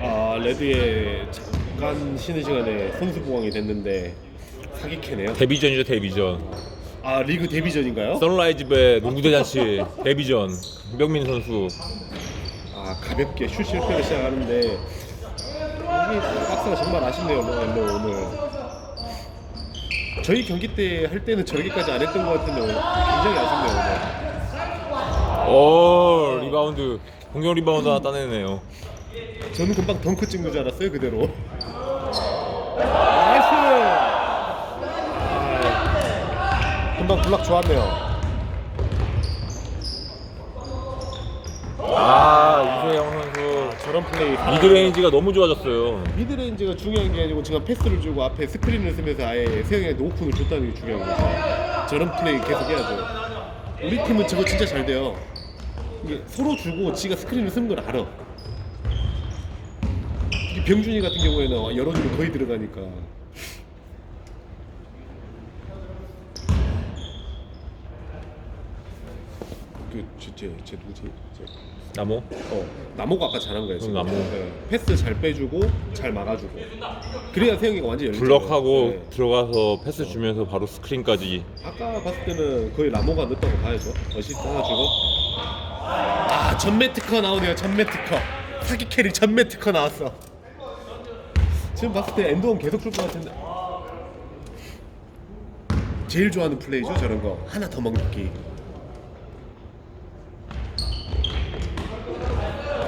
아 레드의 잠깐 쉬는 시간에 선수 보강이 됐는데 사기캐네요. 데뷔전이죠 데뷔전. 아 리그 데뷔전인가요? 선라이즈 배 농구 대잔치 데뷔전. 명민 선수. 아 가볍게 슛 실패를 시작하는데 이게 박스가 정말 아쉽네요 엘로 오늘 저희 경기 때 할 때는 저렇게까지 안 했던 것 같은데 오늘 굉장히 아쉽네요 오 리바운드. 공격 리바운드 하나 따내네요. 오늘 저는 금방 덩크 찍는 줄 알았어요 그대로. 나이스! 아, 금방 블락 좋았네요. 아 이세영 선수 저런 플레이 미드레인지가 너무 좋아졌어요. 미드레인지가 중요한 게 아니고 지금 패스를 주고 앞에 스크린을 쓰면서 아예 세영이한테 오픈을 줬다는 게 중요한 거죠. 저런 플레이 계속 해야죠. 우리 팀은 저거 진짜 잘 돼요. 이게 서로 주고 지가 스크린을 쓰는 걸 알아. 특히 병준이 같은 경우에는 열어주면 거의 들어가니까. 그제제 누구지? 제, 나모. 어 나모가 아까 잘한 거예요 지금 나모. 네. 패스 잘 빼주고 잘 막아주고 그래야 세영이가 완전 열리죠 블럭하고 네. 들어가서 패스 주면서 바로 스크린까지. 아까 봤을 때는 거의 라모가 늦다고 봐야죠 어시스트 하나 주고 아 전매 특허 나오네요 전매 특허 사기 캐리 전매 특허 나왔어 지금 봤을 때 엔드원 계속 줄 것 같은데 제일 좋아하는 플레이죠 저런 거 하나 더 먹기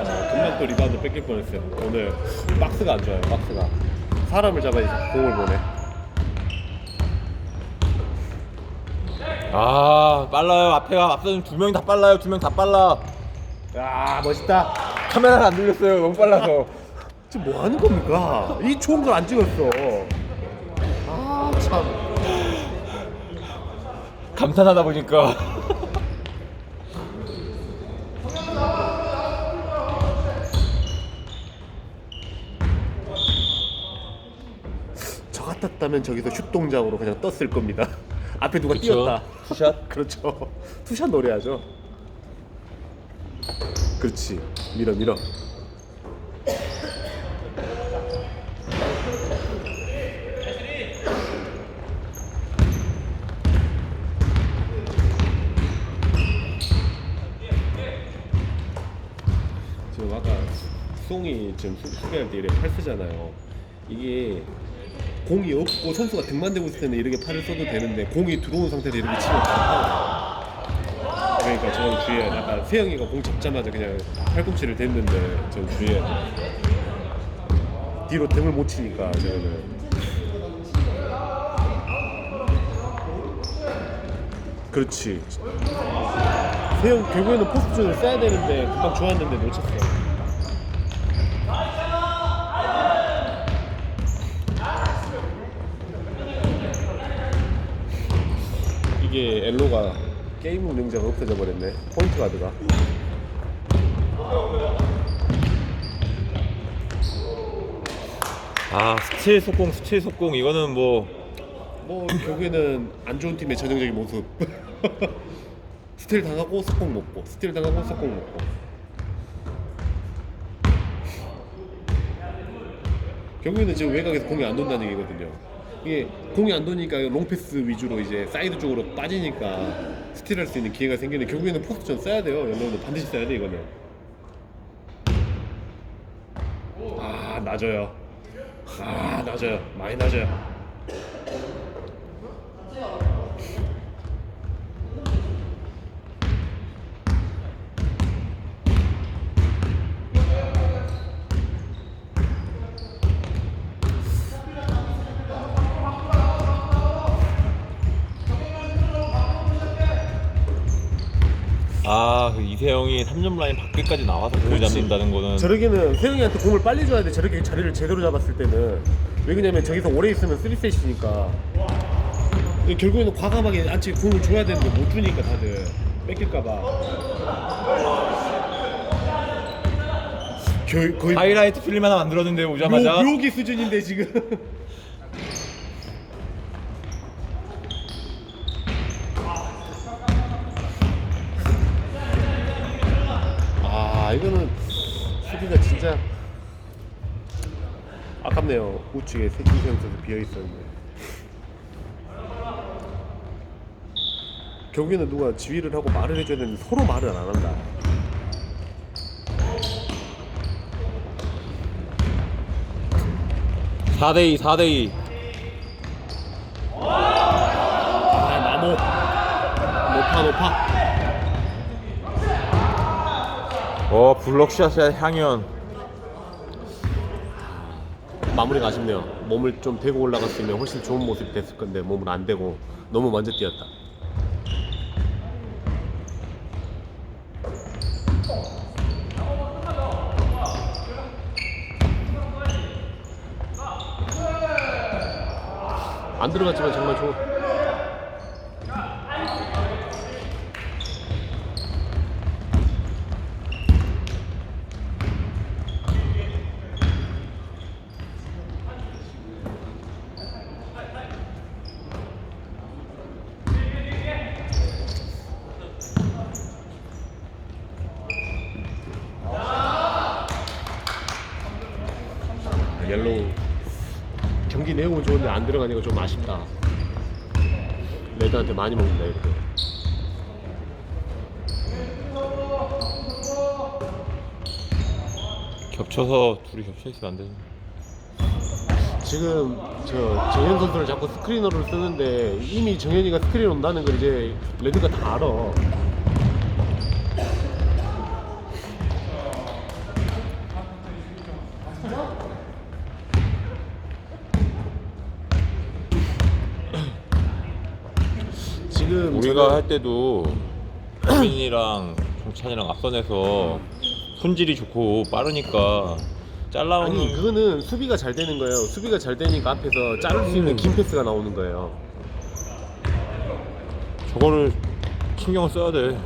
아, 금방 또 리바운드 뺏길 뻔했어요. 오늘 박스가 안 좋아요 박스가. 사람을 잡아야 공을 보내 아 빨라요. 앞에가 앞서는 두 명이 다 빨라요. 두 명 다 빨라. 야 멋있다. 카메라가 안 들렸어요. 너무 빨라서. 지금 뭐 하는 겁니까? 이 좋은 걸 안 찍었어. 아 참. 감탄하다 보니까 저 같았다면 저기서 슛 동작으로 그냥 떴을 겁니다. 앞에 누가 그쵸. 뛰었다. 투샷 그렇죠. 투샷 노래하죠. 그렇지. 밀어 밀어. 지금 아까 송이 지금 소- 소개할 때 이렇게 팔 쓰잖아요. 이게 공이 없고 선수가 등만 대고 있을 때는 이렇게 팔을 써도 되는데 공이 들어온 상태에서 이렇게 치면. 그러니까 저는 주의해야 세영이가 공 잡자마자 그냥 팔꿈치를 댔는데 전 주의해야 돼. 뒤로 등을 못 치니까 저는 그렇지 세영 결국에는 포스트를 써야 되는데 금방 좋았는데 놓쳤어 이게 엘로가 게임 운영자가 없어져 버렸네. 포인트 가드가. 아 스틸 속공 스틸 속공. 이거는 뭐. 뭐 결국에는 안 좋은 팀의 전형적인 모습. 스틸 당하고 속공 먹고. 스틸 당하고 속공 먹고. 결국에는 지금 외곽에서 공이 안 돈다는 얘기거든요 이게 공이 안 도니까 롱패스 위주로 이제 사이드 쪽으로 빠지니까 스틸할 수 있는 기회가 생기는 결국에는 포스트전 써야 돼요. 연로는 반드시 써야 돼 이거는. 아 낮아요. 아 낮아요. 많이 낮아요 아, 그 이세영이 3점 라인 밖에까지 나와서 공을 그렇지. 잡는다는 거는 저러기는 세영이한테 공을 빨리 줘야 돼. 저렇게 자리를 제대로 잡았을 때는. 왜 그러냐면 저기서 오래 있으면 3셋이니까. 결국에는 과감하게 안치 공을 줘야 되는데 못 주니까 다들. 뺏길까봐. 거의, 하이라이트 필름 하나 만들었는데 오자마자. 묘, 묘기 수준인데 지금 이거는 수비가 진짜 아깝네요. 우측에 세진수 선수 비어 있었는데. 경기는 누가 지휘를 하고 말을 해줘야 되는데 서로 말을 안 한다. 사대2 4대2 아 나무 높아 높아. 어 블럭샷의 향연 마무리가 아쉽네요. 몸을 좀 대고 올라갔으면 훨씬 좋은 모습이 됐을 건데 몸을 안 대고 너무 먼저 뛰었다. 안 들어갔지만 정말 좋은. 옐로우 경기 내용은 좋은데 안 들어가니까 좀 아쉽다. 레드한테 많이 먹는다 이렇게. 겹쳐서 둘이 겹쳐 있으면 안 되지 지금 저 정현 선수를 자꾸 스크리너를 쓰는데 이미 정현이가 스크린 온다는 걸 이제 레드가 다 알아. 저는- 할 때도 정민이랑 정찬이랑 앞선에서 손질이 좋고 빠르니까 잘라오는 아니 그거는 수비가 잘 되는 거예요. 수비가 잘 되니까 앞에서 자를 수 있는 음. 긴 패스가 나오는 거예요. 저거를 신경을 써야 돼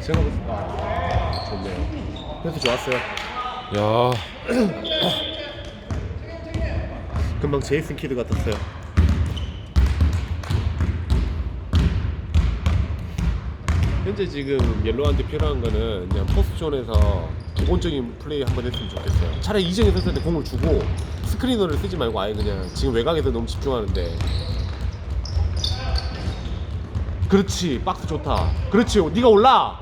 제가 봤을 때 아, 좋네요. 패스 좋았어요. 야, 금방 제이슨 키드 같았어요. 현재 지금 옐로우한테 필요한 거는 그냥 포스존에서 기본적인 플레이 한번 했으면 좋겠어요. 차라리 이정현 선수한테 공을 주고 스크리너를 쓰지 말고 아예 그냥 지금 외곽에서 너무 집중하는데 그렇지 박스 좋다. 그렇지 네가 올라.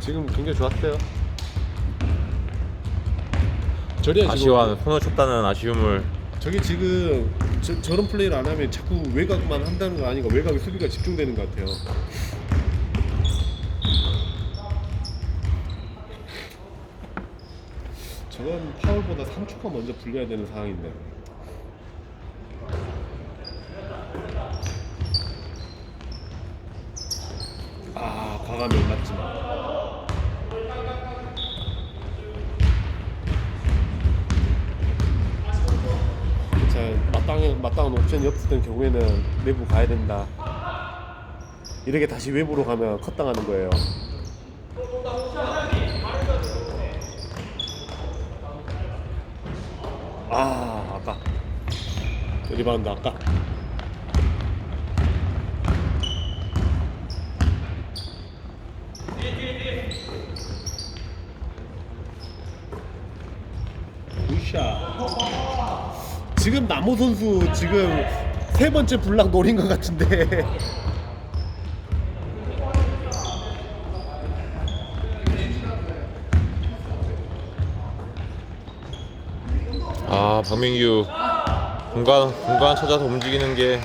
지금 굉장히 좋았어요. 저리야 지금 아쉬워하는 손을 쳤다는 아쉬움을 저게 지금 저, 저런 플레이를 안 하면 자꾸 외곽만 한다는 거 아니고 외곽에 수비가 집중되는 것 같아요. 저건 파울보다 3초가 먼저 불려야 되는 상황인데. 아 과감히 올랐지만. 자 마땅한 마땅한 옵션이 없었던 경우에는 내부 가야 된다. 이렇게 다시 외부로 가면 컷당하는 거예요. 아 아까 리바운드 아까 굿샷 지금 나모 선수 지금 세 번째 블락 노린 것 같은데. 아 박민규 공간 공간 찾아서 움직이는 게